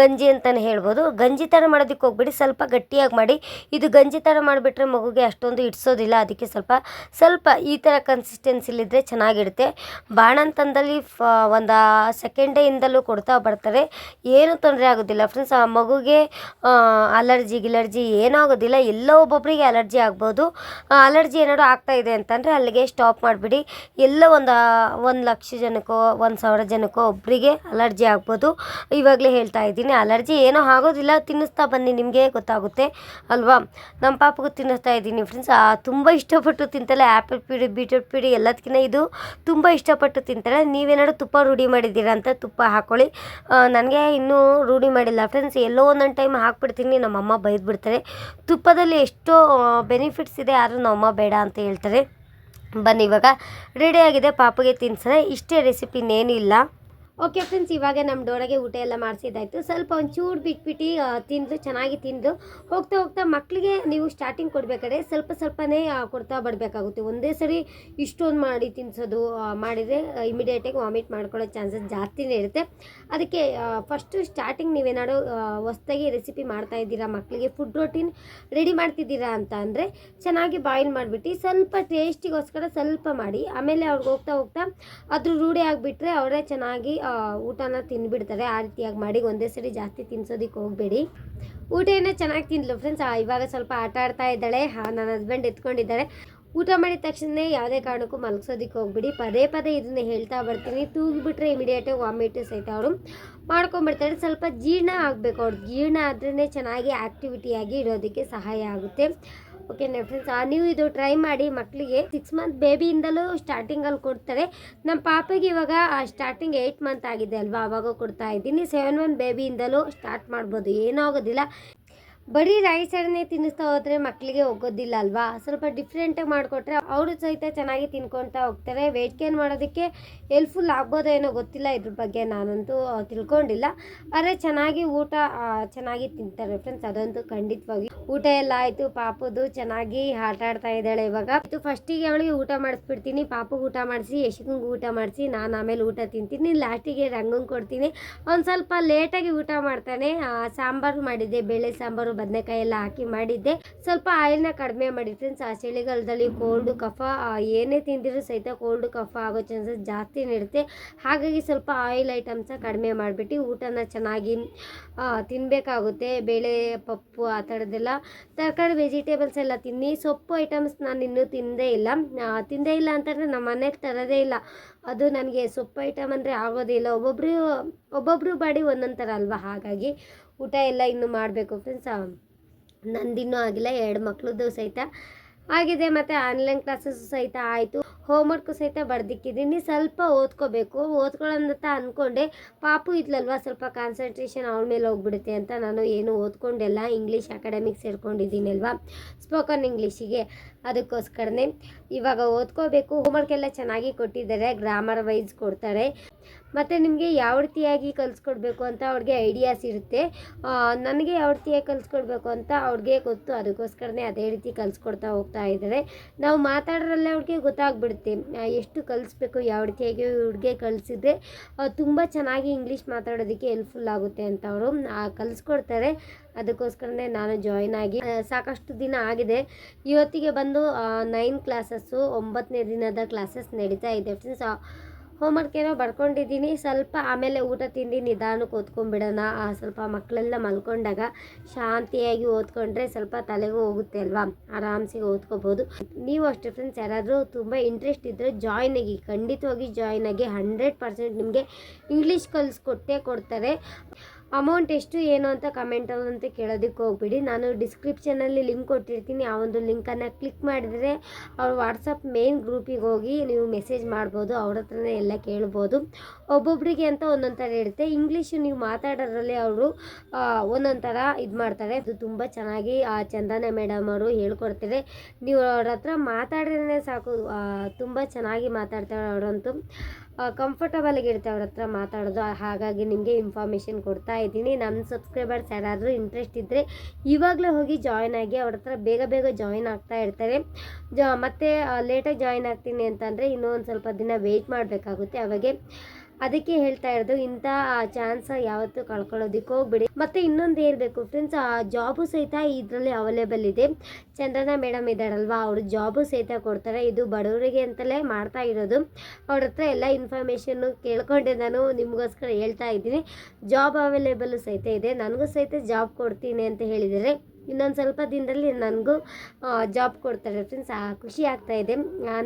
ಗಂಜಿ ಅಂತಲೇ ಹೇಳ್ಬೋದು. ಗಂಜಿ ಥರ ಮಾಡೋದಕ್ಕೆ ಹೋಗ್ಬೇಡಿ. ಸ್ವಲ್ಪ ಗಟ್ಟಿಯಾಗಿ ಮಾಡಿ. ಇದು ಗಂಜಿ ಥರ ಮಾಡಿಬಿಟ್ರೆ ಮಗುಗೆ ಅಷ್ಟೊಂದು ಇಡ್ಸೋದಿಲ್ಲ. ಅದಕ್ಕೆ ಸ್ವಲ್ಪ ಸ್ವಲ್ಪ ಈ ಥರ ಕನ್ಸಿಸ್ಟೆನ್ಸಿಲಿದ್ದರೆ ಚೆನ್ನಾಗಿರುತ್ತೆ. ಬಾಣಂತನದಲ್ಲಿ ಫ, ಒಂದು ಸೆಕೆಂಡ್ ಡೇಯಿಂದಲೂ ಕೊಡ್ತಾ ಬರ್ತಾರೆ. ಏನು ತೊಂದರೆ ಆಗೋದಿಲ್ಲ ಫ್ರೆಂಡ್ಸ್ ಆ ಮಗುಗೆ ಅಲರ್ಜಿ ಗಿಲರ್ಜಿ ಏನೂ ಆಗೋದಿಲ್ಲ ಎಲ್ಲೋ ಒಬ್ಬೊಬ್ಬರಿಗೆ ಅಲರ್ಜಿ ಆಗ್ಬೋದು. ಅಲರ್ಜಿ ಏನಾದ್ರು ಆಗ್ತಾ ಇದೆ ಅಂತಂದರೆ ಅಲ್ಲಿಗೆ ಸ್ಟಾಪ್ ಮಾಡಿಬಿಡಿ. ಎಲ್ಲ ಒಂದು ಒಂದು ಲಕ್ಷ ಜನಕ್ಕೋ, ಒಂದು ಸಾವಿರ ಜನಕ್ಕೋ ಒಬ್ಬರಿಗೆ ಅಲರ್ಜಿ ಆಗ್ಬೋದು. ಇವಾಗಲೇ ಹೇಳ್ತಾ ಇದ್ದೀನಿ ಅಲರ್ಜಿ ಏನೋ ಆಗೋದಿಲ್ಲ. ತಿನ್ನಿಸ್ತಾ ಬನ್ನಿ, ನಿಮಗೆ ಗೊತ್ತಾಗುತ್ತೆ ಅಲ್ವಾ? ನಮ್ಮ ಪಾಪಗೂ ತಿನ್ನಿಸ್ತಾ ಇದ್ದೀನಿ ಫ್ರೆಂಡ್ಸ್ ತುಂಬ ಇಷ್ಟಪಟ್ಟು ತಿಂತಾಳೆ. ಆ್ಯಪಲ್ ಪೀಡಿ ಬೀಟ್ರೂಟ್ ಪೀಡಿ ಎಲ್ಲದಕ್ಕಿಂತ ಇದು ತುಂಬ ಇಷ್ಟಪಟ್ಟು ತಿಂತಾಳೆ. ನೀವೇನಾದ್ರು ತುಪ್ಪ ರೂಢಿ ಮಾಡಿದ್ದೀರಾ ಅಂತ ತುಪ್ಪ ಹಾಕ್ಕೊಳ್ಳಿ ನನಗೆ ಇನ್ನೂ ರೂಢಿ ಮಾಡಿಲ್ಲ. ಫ್ರೆಂಡ್ಸ್ ಎಲ್ಲೋ ಒಂದೊಂದು ಟೈಮ್ ಹಾಕ್ಬಿಡ್ತೀನಿ, ನಮ್ಮಮ್ಮ ಬೈದ್ಬಿಡ್ತಾರೆ. ತುಪ್ಪದಲ್ಲಿ ಎಷ್ಟೋ ಬೆನಿಫಿಟ್ಸ್ ಇದೆ, ಆದರೂ ನಮ್ಮಮ್ಮ ಬೇಡ ಅಂತ ಹೇಳ್ತಾರೆ. ಬನ್ನಿ, ಇವಾಗ ರೆಡಿಯಾಗಿದೆ ಪಾಪಗೆ ತಿನ್ಸೋಣ ಇಷ್ಟೇ ರೆಸಿಪಿ ಇಲ್ಲ ಓಕೆ ಫ್ರೆಂಡ್ಸ್ ಇವಾಗ ನಮ್ಮ ಡೋರಾಗೆ ಊಟ ಎಲ್ಲ ಮಾಡಿಸಿದ್ದಾಯ್ತು ಸ್ವಲ್ಪ ಒಂಚೂರು ಬಿಟ್ಬಿಟ್ಟು ತಿಂದು ಚೆನ್ನಾಗಿ ತಿಂದು ಹೋಗ್ತಾ ಹೋಗ್ತಾ ಮಕ್ಕಳಿಗೆ ನೀವು ಸ್ಟಾರ್ಟಿಂಗ್ ಕೊಡಬೇಕಾದ್ರೆ ಸ್ವಲ್ಪ ಸ್ವಲ್ಪನೇ ಕೊಡ್ತಾ ಬರಬೇಕಾಗುತ್ತೆ. ಒಂದೇ ಸರಿ ಇಷ್ಟೊಂದು ಮಾಡಿ ತಿನ್ನಿಸೋದು ಮಾಡಿದರೆ ಇಮಿಡಿಯೇಟಾಗಿ ವಾಮಿಟ್ ಮಾಡ್ಕೊಳ್ಳೋ ಚಾನ್ಸಸ್ ಜಾಸ್ತಿನೇ ಇರುತ್ತೆ. ಅದಕ್ಕೆ ಫಸ್ಟು ಸ್ಟಾರ್ಟಿಂಗ್ ನೀವೇನಾದ್ರು ಹೊಸ್ದಾಗಿ ರೆಸಿಪಿ ಮಾಡ್ತಾ ಇದ್ದೀರಾ ಮಕ್ಕಳಿಗೆ ಫುಡ್ ರೊಟೀನ್ ರೆಡಿ ಮಾಡ್ತಿದ್ದೀರಾ ಅಂತ ಅಂದರೆ ಚೆನ್ನಾಗಿ ಬಾಯ್ಲ್ ಮಾಡಿಬಿಟ್ಟು ಸ್ವಲ್ಪ ಟೇಸ್ಟಿಗೋಸ್ಕರ ಸ್ವಲ್ಪ ಮಾಡಿ, ಆಮೇಲೆ ಅವ್ರಿಗೆ ಹೋಗ್ತಾ ಹೋಗ್ತಾ ಅದ್ರ ರೂಢಿ ಆಗಿಬಿಟ್ರೆ ಅವರೇ ಚೆನ್ನಾಗಿ ಊಟನ ತಿನ್ಬಿಡ್ತಾರೆ. ಆ ರೀತಿಯಾಗಿ ಮಾಡಿ ಒಂದೇ ಸರಿ ಜಾಸ್ತಿ ತಿನ್ಸೋದಕ್ಕೆ ಹೋಗಬೇಡಿ. ಊಟ ಚೆನ್ನಾಗಿ ತಿಂದ್ಲು ಫ್ರೆಂಡ್ಸ್ ಇವಾಗ ಸ್ವಲ್ಪ ಆಟ ಆಡ್ತಾ ಇದ್ದಾಳೆ. ನನ್ನ ಹಸ್ಬೆಂಡ್ ಎತ್ಕೊಂಡಿದ್ದಾರೆ. ಊಟ ಮಾಡಿದ ತಕ್ಷಣ ಯಾವುದೇ ಕಾರಣಕ್ಕೂ ಮಲಗಿಸೋದಕ್ಕೆ ಹೋಗ್ಬಿಡಿ. ಪದೇ ಪದೇ ಇದನ್ನ ಹೇಳ್ತಾ ಬರ್ತೀನಿ. ತೂಗಿಬಿಟ್ರೆ ಇಮಿಡಿಯೇಟಾಗಿ ವಾಮಿಟ್ ಸಹಿತ ಅವರು ಮಾಡ್ಕೊಂಬಿಡ್ತಾರೆ ಸ್ವಲ್ಪ ಜೀರ್ಣ ಆಗಬೇಕು. ಅವ್ರು ಜೀರ್ಣ ಆದ್ರೇ ಚೆನ್ನಾಗಿ ಆ್ಯಕ್ಟಿವಿಟಿಯಾಗಿ ಇರೋದಕ್ಕೆ ಸಹಾಯ ಆಗುತ್ತೆ. ಓಕೆ ಫ್ರೆಂಡ್ಸ್ ನೀವು ಇದು ಟ್ರೈ ಮಾಡಿ ಮಕ್ಕಳಿಗೆ ಸಿಕ್ಸ್ ಮಂತ್ ಬೇಬಿಯಿಂದಲೂ ಸ್ಟಾರ್ಟಿಂಗಲ್ಲಿ ಕೊಡ್ತಾರೆ. ನಮ್ಮ ಪಾಪಗೆ ಇವಾಗ ಸ್ಟಾರ್ಟಿಂಗ್ ಏಯ್ಟ್ ಮಂತ್ ಆಗಿದೆ ಅಲ್ವಾ? ಅವಾಗ ಕೊಡ್ತಾ ಇದ್ದೀನಿ. ಸೆವೆನ್ ಮಂತ್ ಬೇಬಿಯಿಂದಲೂ ಸ್ಟಾರ್ಟ್ ಮಾಡ್ಬೋದು. ಏನೂ ಆಗೋದಿಲ್ಲ. ಬರೀ ರೈಸ್ ಎಣ್ಣೆ ತಿನ್ನಿಸ್ತಾ ಹೋದರೆ ಮಕ್ಕಳಿಗೆ ಹೋಗೋದಿಲ್ಲ ಅಲ್ವಾ? ಸ್ವಲ್ಪ ಡಿಫ್ರೆಂಟಾಗಿ ಮಾಡಿಕೊಟ್ರೆ ಅವರು ಸಹಿತ ಚೆನ್ನಾಗಿ ತಿನ್ಕೊಳ್ತಾ ಹೋಗ್ತಾರೆ. ವೆಯ್ಟ್ ಗೇನ್ ಮಾಡೋದಕ್ಕೆ ಹೆಲ್ಪ್ಫುಲ್ ಆಗ್ಬೋದೋ ಏನೋ ಗೊತ್ತಿಲ್ಲ ಇದ್ರ ಬಗ್ಗೆ ನಾನಂತೂ ತಿಳ್ಕೊಂಡಿಲ್ಲ. ಆದರೆ ಚೆನ್ನಾಗಿ ಊಟ ಚೆನ್ನಾಗಿ ತಿಂತಾರೆ ಫ್ರೆಂಡ್ಸ್ ಅದಂತೂ ಖಂಡಿತವಾಗಿ. ಊಟ ಎಲ್ಲ ಆಯಿತು, ಪಾಪದು ಚೆನ್ನಾಗಿ ಆಟ ಆಡ್ತಾ ಇದ್ದಾಳೆ ಇವಾಗ. ಇದು ಫಸ್ಟಿಗೆ ಅವಳಿಗೆ ಊಟ ಮಾಡಿಸ್ಬಿಡ್ತೀನಿ. ಪಾಪಗೆ ಊಟ ಮಾಡಿಸಿ, ಯಶಕಂಗೆ ಊಟ ಮಾಡಿಸಿ, ನಾನು ಆಮೇಲೆ ಊಟ ತಿಂತೀನಿ. ಲಾಸ್ಟಿಗೆ ರಂಗಂಗೆ ಕೊಡ್ತೀನಿ. ಒಂದು ಸ್ವಲ್ಪ ಲೇಟಾಗಿ ಊಟ ಮಾಡ್ತಾನೆ. ಸಾಂಬಾರು ಮಾಡಿದ್ದೆ, ಬೇಳೆ ಸಾಂಬಾರು, ಬದನೆಕಾಯಿ ಎಲ್ಲ ಹಾಕಿ ಮಾಡಿದ್ದೆ. ಸ್ವಲ್ಪ ಆಯಿಲ್ನ ಕಡಿಮೆ ಮಾಡಿ ಫ್ರೆಂಡ್ಸ್ ಆ ಚಳಿಗಾಲದಲ್ಲಿ ಕೋಲ್ಡ್ ಕಫ ಏನೇ ತಿಂದಿದ್ರು ಸಹಿತ ಕೋಲ್ಡ್ ಕಫ ಆಗೋ ಚಾನ್ಸಸ್ ಜಾಸ್ತಿ ಇರುತ್ತೆ? ಹಾಗಾಗಿ ಸ್ವಲ್ಪ ಆಯಿಲ್ ಐಟಮ್ಸ ಕಡಿಮೆ ಮಾಡಿಬಿಟ್ಟು ಊಟನ ಚೆನ್ನಾಗಿ ತಿನ್ನಬೇಕಾಗುತ್ತೆ ಬೇಳೆ, ಪಪ್ಪು, ಆ ಥರದ್ದೆಲ್ಲ ತರಕಾರಿ ವೆಜಿಟೇಬಲ್ಸ್ ಎಲ್ಲ ತಿನ್ನಿ. ಸೊಪ್ಪು ಐಟಮ್ಸ್ ನಾನು ಇನ್ನೂ ತಿಂದೇ ಇಲ್ಲ. ತಿಂದೇ ಇಲ್ಲ ಅಂತಂದರೆ ನಮ್ಮ ಮನೆಗೆ ತರೋದೇ ಇಲ್ಲ. ಅದು ನನಗೆ ಸೊಪ್ಪು ಐಟಮ್ ಅಂದರೆ ಆಗೋದೇ ಇಲ್ಲ. ಒಬ್ಬೊಬ್ಬರು ಒಬ್ಬೊಬ್ಬರು ಬಾಡಿ ಒಂದೊಂದು ಥರ ಅಲ್ವಾ? ಹಾಗಾಗಿ ಊಟ ಎಲ್ಲ ಇನ್ನೂ ಮಾಡಬೇಕು ಫ್ರೆಂಡ್ಸ್ ನಂದಿನ್ನೂ ಆಗಿಲ್ಲ. ಎರಡು ಮಕ್ಕಳದ್ದು ಸಹಿತ ಆಗಿದೆ, ಮತ್ತು ಆನ್ಲೈನ್ ಕ್ಲಾಸಸ್ ಸಹಿತ ಆಯಿತು. ಹೋಮ್ವರ್ಕು ಸಹಿತ ಬರ್ದಿಕ್ಕಿದ್ದೀನಿ. ಸ್ವಲ್ಪ ಓದ್ಕೋಬೇಕು. ಓದ್ಕೊಳ್ಳೋದಂತ ಅಂದ್ಕೊಂಡೆ ಪಾಪು ಇದ್ಲಲ್ವ, ಸ್ವಲ್ಪ ಕಾನ್ಸಂಟ್ರೇಷನ್ ಅವಳ ಮೇಲೆ ಹೋಗ್ಬಿಡುತ್ತೆ ಅಂತ ನಾನು ಏನು ಓದ್ಕೊಂಡೆಲ್ಲ ಇಂಗ್ಲೀಷ್ ಅಕಾಡೆಮಿಕ್ ಸೇರ್ಕೊಂಡಿದ್ದೀನಿ ಅಲ್ವಾ ಸ್ಪೋಕನ್ ಇಂಗ್ಲೀಷಿಗೆ ಅದಕ್ಕೋಸ್ಕರನೇ ಇವಾಗ ಓದ್ಕೋಬೇಕು. ಹೋಮ್ವರ್ಕ್ ಎಲ್ಲ ಚೆನ್ನಾಗಿ ಕೊಟ್ಟಿದ್ದಾರೆ. ಗ್ರಾಮರ್ ವೈಸ್ ಕೊಡ್ತಾರೆ. ಮತ್ತು ನಿಮಗೆ ಯಾವ ರೀತಿಯಾಗಿ ಕಲಿಸ್ಕೊಡ್ಬೇಕು ಅಂತ ಅವ್ರಿಗೆ ಐಡಿಯಾಸ್ ಇರುತ್ತೆ. ನನಗೆ ಯಾವ ರೀತಿಯಾಗಿ ಕಲಿಸ್ಕೊಡ್ಬೇಕು ಅಂತ ಅವ್ರಿಗೆ ಗೊತ್ತು. ಅದಕ್ಕೋಸ್ಕರನೇ ಅದೇ ರೀತಿ ಕಲಿಸ್ಕೊಡ್ತಾ ಹೋಗ್ತಾ ಇದ್ದಾರೆ. ನಾವು ಮಾತಾಡೋದ್ರಲ್ಲೇ ಅವ್ರಿಗೆ ಗೊತ್ತಾಗ್ಬಿಡುತ್ತೆ. ಎಷ್ಟು ಕಲಿಸ್ಬೇಕು, ಯಾವ ರೀತಿಯಾಗಿ ಹುಡುಗೆ ಕಲಿಸಿದ್ರೆ ತುಂಬ ಚೆನ್ನಾಗಿ ಇಂಗ್ಲೀಷ್ ಮಾತಾಡೋದಕ್ಕೆ ಹೆಲ್ಪ್ಫುಲ್ ಆಗುತ್ತೆ ಅಂತ ಅವರು ಕಲಿಸ್ಕೊಡ್ತಾರೆ. ಅದಕ್ಕೋಸ್ಕರನೇ ನಾನು ಜಾಯ್ನ್ ಆಗಿ ಸಾಕಷ್ಟು ದಿನ ಆಗಿದೆ. ಇವತ್ತಿಗೆ ಬಂದು ನೈನ್ ಕ್ಲಾಸಸ್ಸು ಒಂಬತ್ತನೇ ದಿನದ ಕ್ಲಾಸಸ್ ನಡೀತಾ ಇದೆ ಫ್ರೆಂಡ್ಸ್ ಹೋಮ್ವರ್ಕ್ ಏನೋ ಬರ್ಕೊಂಡಿದ್ದೀನಿ. ಸ್ವಲ್ಪ ಆಮೇಲೆ ಊಟ ತಿಂಡಿ ನಿಧಾನಕ್ಕೆ ಆ, ಸ್ವಲ್ಪ ಮಕ್ಕಳೆಲ್ಲ ಮಲ್ಕೊಂಡಾಗ ಶಾಂತಿಯಾಗಿ ಓದ್ಕೊಂಡ್ರೆ ಸ್ವಲ್ಪ ತಲೆಗೂ ಹೋಗುತ್ತೆ ಅಲ್ವಾ? ಆರಾಮ್ಸಿಗೆ ಓದ್ಕೋಬೋದು. ನೀವು ಅಷ್ಟೇ ಫ್ರೆಂಡ್ಸ್ ಯಾರಾದರೂ ತುಂಬ ಇಂಟ್ರೆಸ್ಟ್ ಇದ್ದರೆ ಜಾಯ್ನ್ ಆಗಿ ಖಂಡಿತವಾಗಿ ಜಾಯ್ನ್ ಆಗಿ ಹಂಡ್ರೆಡ್ ಪರ್ಸೆಂಟ್ ನಿಮಗೆ ಇಂಗ್ಲೀಷ್ ಕಲಿಸ್ಕೊಟ್ಟೇ ಕೊಡ್ತಾರೆ. ಅಮೌಂಟ್ ಎಷ್ಟು, ಏನು ಅಂತ ಕಮೆಂಟಲ್ಲಂತ ಕೇಳೋದಕ್ಕೆ ಹೋಗ್ಬಿಡಿ. ನಾನು ಡಿಸ್ಕ್ರಿಪ್ಷನಲ್ಲಿ ಲಿಂಕ್ ಕೊಟ್ಟಿರ್ತೀನಿ. ಆ ಒಂದು ಲಿಂಕನ್ನು ಕ್ಲಿಕ್ ಮಾಡಿದರೆ ಅವ್ರ ವಾಟ್ಸಪ್ ಮೇನ್ ಗ್ರೂಪಿಗೆ ಹೋಗಿ ನೀವು ಮೆಸೇಜ್ ಮಾಡ್ಬೋದು, ಅವ್ರ ಹತ್ರನೇ ಎಲ್ಲ ಕೇಳ್ಬೋದು. ಒಬ್ಬೊಬ್ಬರಿಗೆ ಅಂತ ಒಂದೊಂದು ಥರ ಇರುತ್ತೆ. ಇಂಗ್ಲೀಷು ನೀವು ಮಾತಾಡೋದ್ರಲ್ಲಿ ಅವರು ಒಂದೊಂದು ಥರ ಇದು ಮಾಡ್ತಾರೆ. ಅದು ತುಂಬ ಚೆನ್ನಾಗಿ, ಆ, ಚಂದನ ಮೇಡಮ್ ಅವರು ಹೇಳ್ಕೊಡ್ತಾರೆ. ನೀವು ಅವ್ರ ಹತ್ರ ಮಾತಾಡಿದ್ರೆ ಸಾಕು. ತುಂಬ ಚೆನ್ನಾಗಿ ಮಾತಾಡ್ತಾರೆ ಅವರಂತೂ. ಕಂಫರ್ಟಬಲ್ ಆಗಿರುತ್ತೆ ಅವ್ರ ಹತ್ರ ಮಾತಾಡೋದು. ಹಾಗಾಗಿ ನಿಮಗೆ ಇನ್ಫಾರ್ಮೇಷನ್ ಕೊಡ್ತಾ ಇದ್ದೀನಿ. ನಮ್ಮ ಸಬ್ಸ್ಕ್ರೈಬರ್ಸ್ ಯಾರಾದರೂ ಇಂಟ್ರೆಸ್ಟ್ ಇದ್ದರೆ ಇವಾಗಲೇ ಹೋಗಿ ಜಾಯ್ನ್ ಆಗಿ ಅವ್ರ ಹತ್ರ ಬೇಗ ಬೇಗ ಜಾಯ್ನ್ ಆಗ್ತಾ ಇರ್ತಾರೆ. ಜ, ಮತ್ತು ಲೇಟಾಗಿ ಜಾಯ್ನ್ ಆಗ್ತೀನಿ ಅಂತಂದರೆ ಇನ್ನೂ ಒಂದು ಸ್ವಲ್ಪ ದಿನ ವೆಯ್ಟ್ ಮಾಡಬೇಕಾಗುತ್ತೆ. ಅವಾಗೆ ಅದಕ್ಕೆ ಹೇಳ್ತಾ ಇರೋದು, ಇಂಥ ಚಾನ್ಸ್ ಯಾವತ್ತೂ ಕಳ್ಕೊಳ್ಳೋದಕ್ಕೆ ಹೋಗ್ಬಿಡಿ. ಮತ್ತೆ ಇನ್ನೊಂದು ಹೇಳ್ಬೇಕು ಫ್ರೆಂಡ್ಸ್ ಆ ಜಾಬು ಸಹಿತ ಇದರಲ್ಲಿ ಅವೈಲೇಬಲ್ ಇದೆ. ಚಂದ್ರನಾ ಮೇಡಮ್ ಇದ್ದಾರಲ್ವಾ ಅವರು ಜಾಬು ಸಹಿತ ಕೊಡ್ತಾರೆ. ಇದು ಬಡವರಿಗೆ ಅಂತಲೇ ಮಾಡ್ತಾ ಇರೋದು. ಅವ್ರ ಹತ್ರ ಎಲ್ಲ ಇನ್ಫಾರ್ಮೇಷನ್ನು ಕೇಳ್ಕೊಂಡೆ ನಾನು, ನಿಮಗೋಸ್ಕರ ಹೇಳ್ತಾ ಇದ್ದೀನಿ. ಜಾಬ್ ಅವೈಲೇಬಲ್ ಸಹಿತ ಇದೆ, ನನಗೂ ಸಹಿತ ಜಾಬ್ ಕೊಡ್ತೀನಿ ಅಂತ ಹೇಳಿದ್ದಾರೆ. ಇನ್ನೊಂದು ಸ್ವಲ್ಪ ದಿನದಲ್ಲಿ ನನಗೂ ಜಾಬ್ ಕೊಡ್ತಾರೆ ಫ್ರೆಂಡ್ಸ್ ಖುಷಿ ಆಗ್ತಾ ಇದೆ.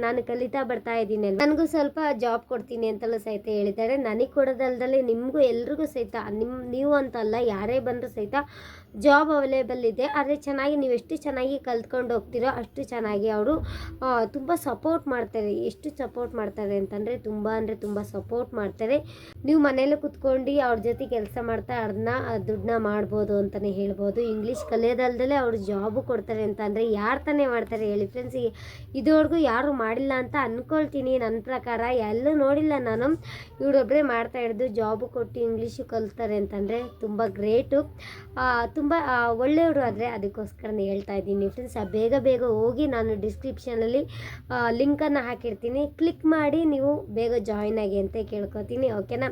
ನಾನು ಕಲಿತಾ ಬರ್ತಾ ಇದ್ದೀನಿ ನನಗೂ ಸ್ವಲ್ಪ ಜಾಬ್ ಕೊಡ್ತೀನಿ ಅಂತಲೂ ಸಹಿತ ಹೇಳಿದ್ದಾರೆ. ನನಗೆ ಕೊಡೋದಲ್ದಲೆ ನಿಮಗೂ ಎಲ್ರಿಗೂ ಸಹಿತ ನಿಮ್ಮ ನೀವು ಅಂತಲ್ಲ, ಯಾರೇ ಬಂದರೂ ಸಹಿತ ಜಾಬ್ ಅವೈಲೇಬಲ್ ಇದೆ. ಆದರೆ ಚೆನ್ನಾಗಿ ನೀವು ಎಷ್ಟು ಚೆನ್ನಾಗಿ ಕಲ್ತ್ಕೊಂಡು ಹೋಗ್ತೀರೋ ಅಷ್ಟು ಚೆನ್ನಾಗಿ ಅವರು ತುಂಬ ಸಪೋರ್ಟ್ ಮಾಡ್ತಾರೆ. ಎಷ್ಟು ಸಪೋರ್ಟ್ ಮಾಡ್ತಾರೆ ಅಂತಂದರೆ ತುಂಬ ಅಂದರೆ ತುಂಬ ಸಪೋರ್ಟ್ ಮಾಡ್ತಾರೆ. ನೀವು ಮನೇಲಿ ಕುತ್ಕೊಂಡು ಅವ್ರ ಜೊತೆ ಕೆಲಸ ಮಾಡ್ತಾ ಅದನ್ನ ದುಡ್ಡನ್ನ ಮಾಡ್ಬೋದು ಅಂತಲೇ ಹೇಳ್ಬೋದು. ಇಂಗ್ಲೀಷ್ ಕಲಿಯೋದಲ್ದಲೇ ಅವರು ಜಾಬು ಕೊಡ್ತಾರೆ ಅಂತ ಅಂದರೆ ಯಾರು ತಾನೇ ಮಾಡ್ತಾರೆ ಹೇಳಿ ಫ್ರೆಂಡ್ಸ್ ಇದುವರೆಗೂ ಯಾರು ಮಾಡಿಲ್ಲ ಅಂತ ಅಂದ್ಕೊಳ್ತೀನಿ ನನ್ನ ಪ್ರಕಾರ. ಎಲ್ಲೂ ನೋಡಿಲ್ಲ ನಾನು. ಇವರೊಬ್ಬರೇ ಮಾಡ್ತಾ ಇರೋದು ಜಾಬು ಕೊಟ್ಟು ಇಂಗ್ಲೀಷು ಕಲ್ತಾರೆ ಅಂತಂದರೆ ತುಂಬ ಗ್ರೇಟು ತುಂಬ ಒಳ್ಳೆಯವರು ಆದರೆ ಅದಕ್ಕೋಸ್ಕರನೇ ಹೇಳ್ತಾ ಇದ್ದೀನಿ. ಫ್ರೆಂಡ್ಸ್ ಬೇಗ ಬೇಗ ಹೋಗಿ ನಾನು ಡಿಸ್ಕ್ರಿಪ್ಷನಲ್ಲಿ ಲಿಂಕನ್ನು ಹಾಕಿರ್ತೀನಿ. ಕ್ಲಿಕ್ ಮಾಡಿ ನೀವು ಬೇಗ ಜಾಯಿನ್ ಆಗಿ ಅಂತ ಕೇಳ್ಕೊತೀನಿ ಓಕೆನಾ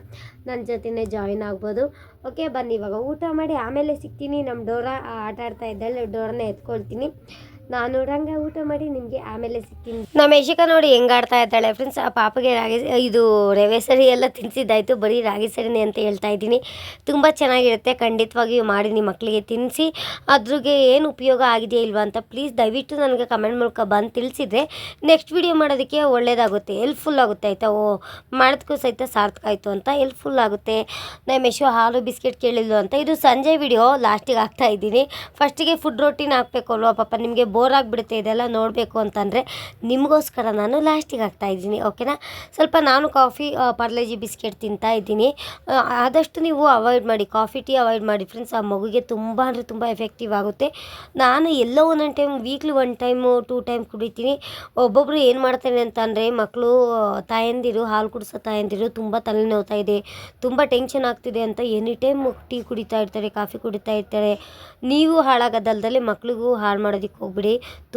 ನನ್ನ ಜೊತೆನೇ ಜಾಯಿನ್ ಆಗ್ಬೋದು. ಓಕೆ ಬನ್ನಿ ಇವಾಗ ಊಟ ಮಾಡಿ ಆಮೇಲೆ ಸಿಗ್ತೀನಿ. ನಮ್ಮ ಡೋರ ಆಟ ಆಡ್ತಾ ಇದ್ದಲ್ಲಿ ಡೋರನ್ನ ಎತ್ಕೊಳ್ತೀನಿ. ನಾನು ರಂಗ ಊಟ ಮಾಡಿ ನಿಮಗೆ ಆಮೇಲೆ ಸಿಗ್ತೀನಿ ನಮ್ಮ ಯಶಿಕ ನೋಡಿ ಹೆಂಗಾಡ್ತಾ ಇದ್ದಾಳೆ. ಫ್ರೆಂಡ್ಸ್ ಆ ಪಾಪಗೆ ರಾಗಿ ಇದು ರವೆ ಸರಿ ಎಲ್ಲ ತಿನ್ಸಿದ್ದಾಯಿತು. ಬರೀ ರಾಗಿ ಸರಿನೇ ಅಂತ ಹೇಳ್ತಾ ಇದ್ದೀನಿ. ತುಂಬ ಚೆನ್ನಾಗಿರುತ್ತೆ. ಖಂಡಿತವಾಗಿಯೂ ಮಾಡಿ ನಿಮ್ಮ ಮಕ್ಕಳಿಗೆ ತಿನ್ನಿಸಿ ಅದ್ರಿಗೆ ಏನು ಉಪಯೋಗ ಆಗಿದೆಯಾ ಇಲ್ವಾ ಅಂತ ಪ್ಲೀಸ್ ದಯವಿಟ್ಟು ನನಗೆ ಕಮೆಂಟ್ ಮೂಲಕ ಬಂದು ತಿಳಿಸಿದ್ರೆ ನೆಕ್ಸ್ಟ್ ವಿಡಿಯೋ ಮಾಡೋದಕ್ಕೆ ಒಳ್ಳೆಯದಾಗುತ್ತೆ ಹೆಲ್ಪ್ಫುಲ್ ಆಗುತ್ತೆ, ಆಯಿತಾ? ಓ, ಮಾಡೋದಕ್ಕೂ ಸಹಿತ ಸಾರ್ಥಕ ಆಯಿತು ಅಂತ ಹೆಲ್ಪ್ಫುಲ್ ಆಗುತ್ತೆ. ನಮ್ಮ ಯಶು ಹಾಲು ಬಿಸ್ಕೆಟ್ ಕೇಳಿದ್ಲು ಅಂತ. ಇದು ಸಂಜೆ ವಿಡಿಯೋ ಲಾಸ್ಟಿಗೆ ಹಾಕ್ತಾ ಇದ್ದೀನಿ. ಫಸ್ಟಿಗೆ ಫುಡ್ ರೊಟೀನ್ ಹಾಕಬೇಕು ಅಲ್ವಾ ಪಾಪ? ನಿಮಗೆ ಬೋರ್ ಆಗಿಬಿಡುತ್ತೆ, ಇದೆಲ್ಲ ನೋಡಬೇಕು ಅಂತಂದರೆ ನಿಮಗೋಸ್ಕರ ನಾನು ಲಾಸ್ಟಿಗೆ ಹಾಕ್ತಾ ಇದ್ದೀನಿ ಓಕೆನಾ ಸ್ವಲ್ಪ ನಾನು ಕಾಫಿ ಪಾರ್ಲೇಜಿ ಬಿಸ್ಕೆಟ್ ತಿಂತಾ ಇದ್ದೀನಿ. ಆದಷ್ಟು ನೀವು ಅವಾಯ್ಡ್ ಮಾಡಿ ಕಾಫಿ ಟೀ ಅವಾಯ್ಡ್ ಮಾಡಿ ಫ್ರೆಂಡ್ಸ್ ಆ ಮಗುಗೆ ತುಂಬ ಅಂದರೆ ತುಂಬ ಎಫೆಕ್ಟಿವ್ ಆಗುತ್ತೆ. ನಾನು ಎಲ್ಲೋ ಒಂದೊಂದು time weekly one time two time ಕುಡಿತೀನಿ. ಒಬ್ಬೊಬ್ಬರು ಏನು ಮಾಡ್ತಾರೆ ಅಂತಂದರೆ ಮಕ್ಕಳು ತಾಯಂದಿರು, ಹಾಲು ಕುಡಿಸೋ ತಾಯಂದಿರು ತುಂಬ ತಲೆನೋವ್ತಾ ಇದೆ, ತುಂಬ ಟೆನ್ಷನ್ ಆಗ್ತಿದೆ ಅಂತ ಎನಿ ಟೈಮ್ ಟೀ ಕುಡಿತಾ ಇರ್ತಾರೆ ಕಾಫಿ ಕುಡಿತಾ ಇರ್ತಾರೆ. ನೀವು ಹಾಳಾಗೋದಲ್ದಲ್ಲಿ ಮಕ್ಕಳಿಗೂ ಹಾಳು ಮಾಡೋದಕ್ಕೆ ಹೋಗ್ಬಿಡಿ.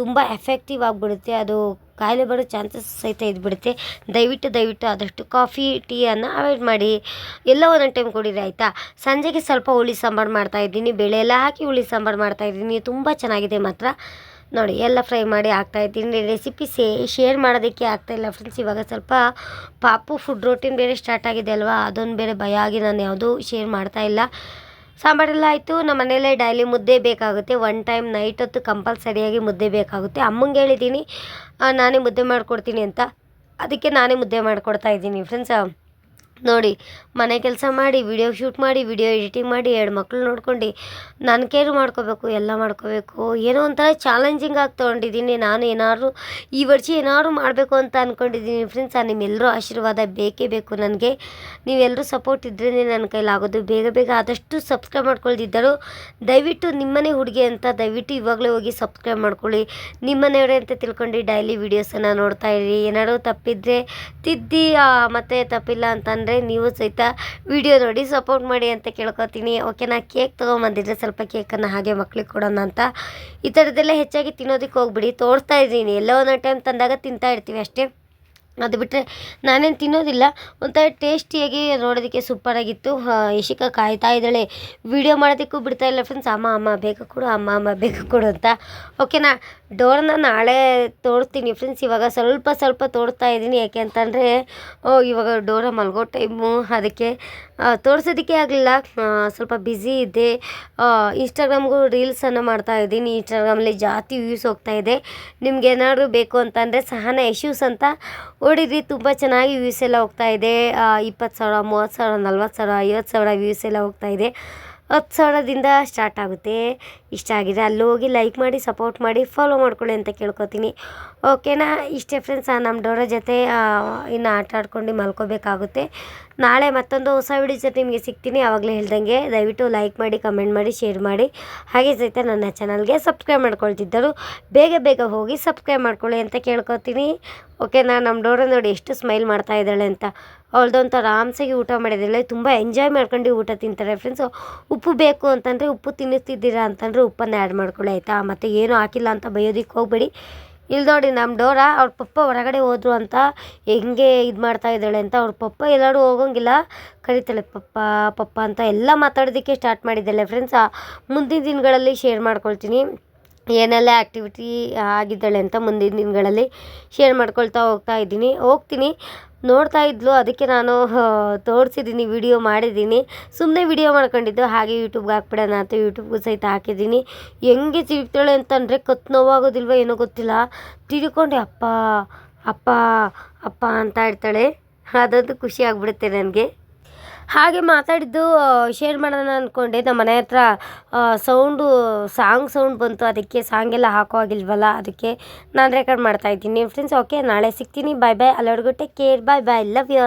ತುಂಬ ಎಫೆಕ್ಟಿವ್ ಆಗಿಬಿಡುತ್ತೆ. ಅದು ಕಾಯಿಲೆ ಬರೋ ಚಾನ್ಸಸ್ ಸಹಿತ ಇದ್ಬಿಡುತ್ತೆ. ದಯವಿಟ್ಟು ದಯವಿಟ್ಟು ಆದಷ್ಟು ಕಾಫಿ ಟೀಯನ್ನು ಅವಾಯ್ಡ್ ಮಾಡಿ. ಎಲ್ಲ ಒಂದೊಂದು ಟೈಮ್ ಕುಡೀರಿ, ಆಯಿತಾ? ಸಂಜೆಗೆ ಸ್ವಲ್ಪ ಹುಳಿ ಸಾಂಬಾರು ಮಾಡ್ತಾಯಿದ್ದೀನಿ ಬೆಳೆ ಎಲ್ಲ ಹಾಕಿ ಹುಳಿ ಸಾಂಬಾರು ಮಾಡ್ತಾಯಿದ್ದೀನಿ ತುಂಬ ಚೆನ್ನಾಗಿದೆ ಮಾತ್ರ. ನೋಡಿ, ಎಲ್ಲ ಫ್ರೈ ಮಾಡಿ ಹಾಕ್ತಾಯಿದ್ದೀನಿ ರೆಸಿಪಿ ಸೇ ಶೇರ್ ಮಾಡೋದಕ್ಕೆ ಆಗ್ತಾಯಿಲ್ಲ ಫ್ರೆಂಡ್ಸ್ ಇವಾಗ ಸ್ವಲ್ಪ ಪಾಪು ಫುಡ್ ರೋಟೀನ್ ಬೇರೆ ಸ್ಟಾರ್ಟ್ ಆಗಿದೆ ಅಲ್ವಾ? ಅದೊಂದು ಬೇರೆ ಭಯ ಆಗಿ ನಾನು ಯಾವುದೂ ಶೇರ್ ಮಾಡ್ತಾ ಇಲ್ಲ. ಸಾಂಬಾರೆಲ್ಲ ಆಯಿತು, ನಮ್ಮ ಮನೇಲೆ ಡೈಲಿ ಮುದ್ದೆ ಬೇಕಾಗುತ್ತೆ. ಒನ್ ಟೈಮ್ ನೈಟ್ ಹೊತ್ತು ಕಂಪಲ್ಸರಿಯಾಗಿ ಮುದ್ದೆ ಬೇಕಾಗುತ್ತೆ. ಅಮ್ಮಂಗೆ ಹೇಳಿದ್ದೀನಿ ನಾನೇ ಮುದ್ದೆ ಮಾಡಿಕೊಡ್ತೀನಿ ಅಂತ. ಅದಕ್ಕೆ ನಾನೇ ಮುದ್ದೆ ಮಾಡಿಕೊಡ್ತಾ ಇದ್ದೀನಿ ಫ್ರೆಂಡ್ಸ್ ನೋಡಿ, ಮನೆ ಕೆಲಸ ಮಾಡಿ ವಿಡಿಯೋ ಶೂಟ್ ಮಾಡಿ ವಿಡಿಯೋ ಎಡಿಟಿಂಗ್ ಮಾಡಿ, ಎರಡು ಮಕ್ಕಳು ನೋಡ್ಕೊಂಡು ನಾನು ಕೇರ್ ಮಾಡ್ಕೋಬೇಕು, ಎಲ್ಲ ಮಾಡ್ಕೋಬೇಕು. ಏನೋ ಒಂಥರ ಚಾಲೆಂಜಿಂಗ್ ಆಗಿ ತೊಗೊಂಡಿದ್ದೀನಿ. ನಾನು ಏನಾದರೂ, ಈ ವರ್ಷ ಏನಾದರೂ ಮಾಡಬೇಕು ಅಂತ ಅಂದ್ಕೊಂಡಿದ್ದೀನಿ ಫ್ರೆಂಡ್ಸ್ ನಿಮ್ಮೆಲ್ಲರೂ ಆಶೀರ್ವಾದ ಬೇಕೇ ಬೇಕು ನನಗೆ. ನೀವೆಲ್ಲರೂ ಸಪೋರ್ಟ್ ಇದ್ರೇ ನನ್ನ ಕೈಲಾಗೋದು ಬೇಗ ಬೇಗ ಆದಷ್ಟು ಸಬ್ಸ್ಕ್ರೈಬ್ ಮಾಡ್ಕೊಳ್ದಿದ್ದರು ದಯವಿಟ್ಟು ನಿಮ್ಮನೆ ಹುಡುಗಿ ಅಂತ ದಯವಿಟ್ಟು ಇವಾಗಲೇ ಹೋಗಿ ಸಬ್ಸ್ಕ್ರೈಬ್ ಮಾಡ್ಕೊಳ್ಳಿ. ನಿಮ್ಮನೆಯವರೇ ಅಂತ ತಿಳ್ಕೊಂಡು ಡೈಲಿ ವೀಡಿಯೋಸನ್ನು ನೋಡ್ತಾ ಇರಿ. ಏನಾದರೂ ತಪ್ಪಿದ್ರೆ ತಿದ್ದಿ ಮತ್ತು ತಪ್ಪಿಲ್ಲ ಅಂತಂದರೆ ಅಂತಂದರೆ ನೀವು ಸಹಿತ ವಿಡಿಯೋ ನೋಡಿ ಸಪೋರ್ಟ್ ಮಾಡಿ ಅಂತ ಕೇಳ್ಕೊತೀನಿ. ಓಕೆನಾ ಕೇಕ್ ತೊಗೊಂಬಂದಿದ್ರೆ ಸ್ವಲ್ಪ ಕೇಕನ್ನು ಹಾಗೆ ಮಕ್ಳಿಗೆ ಕೊಡೋಣ ಅಂತ. ಈ ಥರದ್ದೆಲ್ಲ ಹೆಚ್ಚಾಗಿ ತಿನ್ನೋದಕ್ಕೆ ಹೋಗ್ಬಿಡಿ. ತೋರಿಸ್ತಾ ಇದ್ದೀನಿ. ಎಲ್ಲೋ ಒಂದೊಂದು ಟೈಮ್ ತಂದಾಗ ತಿಂತಾ ಇರ್ತೀವಿ ಅಷ್ಟೇ. ಅದು ಬಿಟ್ಟರೆ ನಾನೇನು ತಿನ್ನೋದಿಲ್ಲ. ಒಂಥರ ಟೇಸ್ಟಿಯಾಗಿ ನೋಡೋದಕ್ಕೆ ಸೂಪರಾಗಿತ್ತು ಯಶಿಕಾ ಕಾಯ್ತಾ ಇದ್ದಾಳೆ. ವಿಡಿಯೋ ಮಾಡೋದಕ್ಕೂ ಬಿಡ್ತಾ ಇಲ್ಲ ಫ್ರೆಂಡ್ಸ್ ಅಮ್ಮ ಅಮ್ಮ, ಬೇಗ ಕೊಡು. ಅಮ್ಮ ಅಮ್ಮ, ಬೇಗ ಕೊಡು ಅಂತ. ಓಕೆನಾ ಡೋರ್ನ ನಾಳೆ ತೋರಿಸ್ತೀನಿ ಫ್ರೆಂಡ್ಸ್ ಇವಾಗ ಸ್ವಲ್ಪ ಸ್ವಲ್ಪ ತೋರಿಸ್ತಾ ಇದ್ದೀನಿ. ಯಾಕೆ ಅಂತಂದರೆ ಇವಾಗ ಡೋರ ಮಲ್ಗೋ ಟೈಮು ಅದಕ್ಕೆ ತೋರಿಸೋದಕ್ಕೆ ಆಗಲಿಲ್ಲ. ಸ್ವಲ್ಪ ಬ್ಯುಸಿ ಇದ್ದೆ. ಇನ್ಸ್ಟಾಗ್ರಾಮ್ಗೂ ರೀಲ್ಸನ್ನು ಮಾಡ್ತಾ ಇದ್ದೀನಿ. ಇನ್ಸ್ಟಾಗ್ರಾಮಲ್ಲಿ ಜಾಸ್ತಿ ವ್ಯೂಸ್ ಹೋಗ್ತಾ ಇದೆ. ನಿಮ್ಗೆ ಏನಾದರೂ ಬೇಕು ಅಂತಂದರೆ ಸಹನ ಇಶ್ಯೂಸ್ ಅಂತ ಹೊಡಿರಿ ತುಂಬ ಚೆನ್ನಾಗಿ ವ್ಯೂಸ್ ಎಲ್ಲ ಹೋಗ್ತಾ ಇದೆ. ಇಪ್ಪತ್ತು ಸಾವಿರ, ಮೂವತ್ತು ಸಾವಿರ, ನಲ್ವತ್ತು ಸಾವಿರ, ಐವತ್ತು ಸಾವಿರ ವ್ಯೂಸ್ ಎಲ್ಲ ಹೋಗ್ತಾ ಇದೆ. ಹತ್ತು ಸಾವಿರದಿಂದ ಸ್ಟಾರ್ಟ್ ಆಗುತ್ತೆ. ಇಷ್ಟ ಆಗಿದೆ ಅಲ್ಲಿ ಹೋಗಿ ಲೈಕ್ ಮಾಡಿ ಸಪೋರ್ಟ್ ಮಾಡಿ ಫಾಲೋ ಮಾಡ್ಕೊಳ್ಳಿ ಅಂತ ಕೇಳ್ಕೊತೀನಿ. ಓಕೆನಾ? ಇಷ್ಟೇ ಫ್ರೆಂಡ್ಸ್ ನಮ್ಮ ಡೋರ ಜೊತೆ ಇನ್ನು ಆಟ ಆಡ್ಕೊಂಡು ಮಲ್ಕೋಬೇಕಾಗುತ್ತೆ. ನಾಳೆ ಮತ್ತೊಂದು ಹೊಸ ವಿಡಿಯೋ ಜೊತೆ ನಿಮಗೆ ಸಿಗ್ತೀನಿ. ಆವಾಗಲೇ ಹೇಳ್ದಂಗೆ ದಯವಿಟ್ಟು ಲೈಕ್ ಮಾಡಿ ಕಮೆಂಟ್ ಮಾಡಿ ಶೇರ್ ಮಾಡಿ. ಹಾಗೆ ಸಹಿತ ನನ್ನ ಚಾನಲ್ಗೆ ಸಬ್ಸ್ಕ್ರೈಬ್ ಮಾಡ್ಕೊಳ್ತಿದ್ದರು ಬೇಗ ಬೇಗ ಹೋಗಿ ಸಬ್ಸ್ಕ್ರೈಬ್ ಮಾಡ್ಕೊಳ್ಳಿ ಅಂತ ಕೇಳ್ಕೊತೀನಿ. ಓಕೆನಾ? ನಮ್ಮ ಡೋರ ನೋಡಿ ಎಷ್ಟು ಸ್ಮೈಲ್ ಮಾಡ್ತಾ ಇದ್ದಾಳೆ ಅಂತ. ಅವಳ್ದಂತ ಆರಾಮ್ಸಾಗಿ ಊಟ ಮಾಡಿದ್ದಾಳೆ ತುಂಬ ಎಂಜಾಯ್ ಮಾಡ್ಕೊಂಡು ಊಟ ತಿಂತಾರೆ ಫ್ರೆಂಡ್ಸ್ ಉಪ್ಪು ಬೇಕು ಅಂತಂದರೆ ಉಪ್ಪು ತಿನ್ನಿಸ್ತಿದ್ದೀರಾ ಅಂತಂದರೆ ಉಪ್ಪನ್ನು ಆ್ಯಡ್ ಮಾಡ್ಕೊಳ್ಳಿ, ಆಯಿತಾ? ಮತ್ತು ಏನೂ ಹಾಕಿಲ್ಲ ಅಂತ ಬೈಯೋದಕ್ಕೆ ಹೋಗಬೇಡಿ. ಇಲ್ಲಿ ನೋಡಿ ನಮ್ಮ ಡೋರ, ಅವ್ರ ಪಪ್ಪ ಹೊರಗಡೆ ಹೋದ್ರು ಅಂತ ಹೆಂಗೆ ಇದು ಮಾಡ್ತಾ ಇದ್ದಾಳೆ ಅಂತ ಅವ್ರ ಪಪ್ಪ ಎಲ್ಲರೂ ಹೋಗೋಂಗಿಲ್ಲ. ಕರಿತಾಳೆ, ಪಪ್ಪ ಪಪ್ಪ ಅಂತ ಎಲ್ಲ ಮಾತಾಡೋದಕ್ಕೆ ಸ್ಟಾರ್ಟ್ ಮಾಡಿದ್ದಾಳೆ. ಫ್ರೆಂಡ್ಸ್ ಮುಂದಿನ ದಿನಗಳಲ್ಲಿ ಶೇರ್ ಮಾಡ್ಕೊಳ್ತೀನಿ. ಏನೆಲ್ಲ ಆ್ಯಕ್ಟಿವಿಟಿ ಆಗಿದ್ದಾಳೆ ಅಂತ ಮುಂದಿನ ದಿನಗಳಲ್ಲಿ ಶೇರ್ ಮಾಡ್ಕೊಳ್ತಾ ಹೋಗ್ತಾ ಇದ್ದೀನಿ. ಹೋಗ್ತೀನಿ. ನೋಡ್ತಾ ಇದ್ಲು. ಅದಕ್ಕೆ ನಾನು ತೋರಿಸಿದ್ದೀನಿ ವಿಡಿಯೋ ಮಾಡಿದ್ದೀನಿ ಸುಮ್ಮನೆ ವಿಡಿಯೋ ಮಾಡ್ಕೊಂಡಿದ್ದು. ಹಾಗೆ ಯೂಟ್ಯೂಬ್ಗೆ ಹಾಕ್ಬಿಡೋಣ ಅಂತ ಯೂಟ್ಯೂಬ್ಗೂ ಸಹಿತ ಹಾಕಿದ್ದೀನಿ ಹೆಂಗೆ ತಿರುಗ್ತಾಳೆ ಅಂತಂದರೆ ಕತ್ತು ನೋವಾಗೋದಿಲ್ವ ಏನೋ ಗೊತ್ತಿಲ್ಲ. ತಿಳ್ಕೊಂಡು, ಅಪ್ಪ ಅಪ್ಪ ಅಪ್ಪ ಅಂತ ಇರ್ತಾಳೆ ಅದಂತೂ ಖುಷಿ ಆಗ್ಬಿಡುತ್ತೆ ನನಗೆ. ಹಾಗೆ ಮಾತಾಡಿದ್ದು ಶೇರ್ ಮಾಡೋಣ ಅಂದ್ಕೊಂಡೆ ನಮ್ಮ ಮನೆ ಹತ್ರ ಸೌಂಡು ಸಾಂಗ್ ಸೌಂಡ್ ಬಂತು. ಅದಕ್ಕೆ ಸಾಂಗ್ ಎಲ್ಲ ಹಾಕೋ ಆಗಿಲ್ವಲ್ಲ ಅದಕ್ಕೆ ನಾನು ರೆಕಾರ್ಡ್ ಮಾಡ್ತಾ ಇದ್ದೀನಿ. ಫ್ರೆಂಡ್ಸ್ ಓಕೆ ನಾಳೆ ಸಿಗ್ತೀನಿ. ಬಾಯ್ ಬಾಯ್ ಅಲ್ಲಿವರೆಗೂ take care bye bye love you